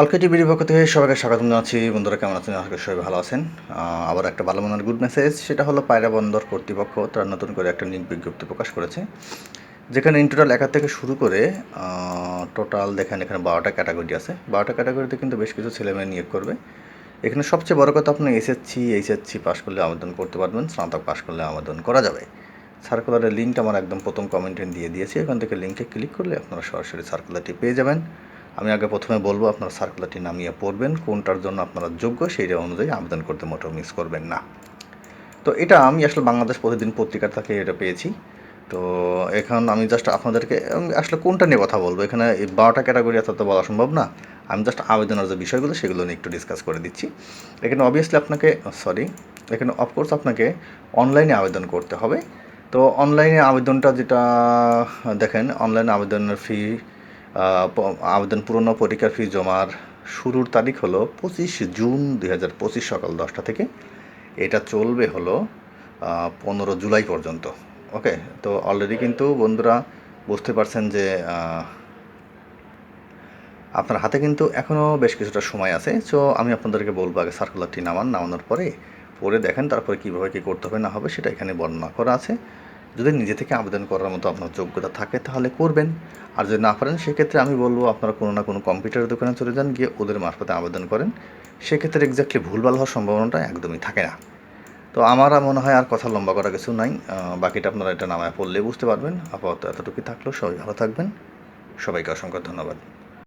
অলকে টিভির পক্ষ থেকে সবাইকে স্বাগত জানাচ্ছি। বন্ধুরা, কেমন আছেন? আশা করি সবাই ভালো আছেন। আবার একটা ভালো মনের গুড মেসেজ সেটা হলো পায়রা বন্দর কর্তৃপক্ষ তারা নতুন করে একটা নিয়োগ বিজ্ঞপ্তি প্রকাশ করেছে, যেখানে ইন টোটাল একা থেকে শুরু করে টোটাল দেখেন এখানে বারোটা ক্যাটাগরি আছে। বারোটা ক্যাটাগরিতে কিন্তু বেশ কিছু ছেলেমেয়ে নিয়োগ করবে। এখানে সবচেয়ে বড় কথা আপনি এসএসসি এইচএসসি পাস করলে আবেদন করতে পারবেন, স্নাতক পাশ করলে আবেদন করা যাবে। সার্কুলারের লিঙ্কটা আমার একদম প্রথম কমেন্টে দিয়ে দিয়েছি। এখান থেকে লিঙ্কে ক্লিক করলে আপনারা সরাসরি সার্কুলারটি পেয়ে যাবেন। আমি আগে প্রথমে বলব, আপনারা সার্কুলারটি নামিয়ে পড়বেন, কোনটার জন্য আপনারা যোগ্য সেই অনুযায়ী আবেদন করতে মোটেও মিস করবেন না। তো এটা আমি আসলে বাংলাদেশ প্রতিদিন পত্রিকা থেকে এটা পেয়েছি। তো এখন আমি জাস্ট আপনাদেরকে আসলে কোনটা নিয়ে কথা বলব? এখানে এই বারোটা ক্যাটাগরি এত তো বলা সম্ভব না। আমি জাস্ট আবেদনের যে বিষয়গুলো, সেগুলো নিয়ে একটু ডিসকাস করে দিচ্ছি। এখানে অবভিয়াসলি আপনাকে সরি এখানে অফকোর্স আপনাকে অনলাইনে আবেদন করতে হবে। তো অনলাইনে আবেদনটা যেটা, দেখেন অনলাইনে আবেদনের ফি আবেদন পুরনো পরীক্ষার ফি জমার শুরুর তারিখ হলো পঁচিশ জুন দুই হাজার পঁচিশ সকাল দশটা থেকে। এটা চলবে হলো পনেরো জুলাই পর্যন্ত। ওকে? তো অলরেডি কিন্তু বন্ধুরা বুঝতে পারছেন যে আপনার হাতে কিন্তু এখনও বেশ কিছুটা সময় আছে। সো আমি আপনাদেরকে বলব আগে সার্কুলারটি নামান। নামানোর পরে পরে দেখেন, তারপরে কীভাবে কী করতে হবে না হবে, সেটা এখানে বর্ণনা করা আছে। যদি নিজে থেকে আবেদন করার মতো আপনার যোগ্যতা থাকে, তাহলে করবেন। আর যদি না পারেন, সেক্ষেত্রে আমি বলব, আপনারা কোনো না কোনো কম্পিউটারের দোকানে চলে যান, গিয়ে ওদের মারফতে আবেদন করেন। সেক্ষেত্রে এক্স্যাক্টলি ভুলভাল হওয়ার সম্ভাবনাটা একদমই থাকে না। তো আমার মনে হয় আর কথা লম্বা করা কিছু নাই। বাকিটা আপনারা এটা নামায় পড়লে বুঝতে পারবেন। আপাতত এতটুকুই থাকল। সবাই ভালো থাকবেন। সবাইকে অসংখ্য ধন্যবাদ।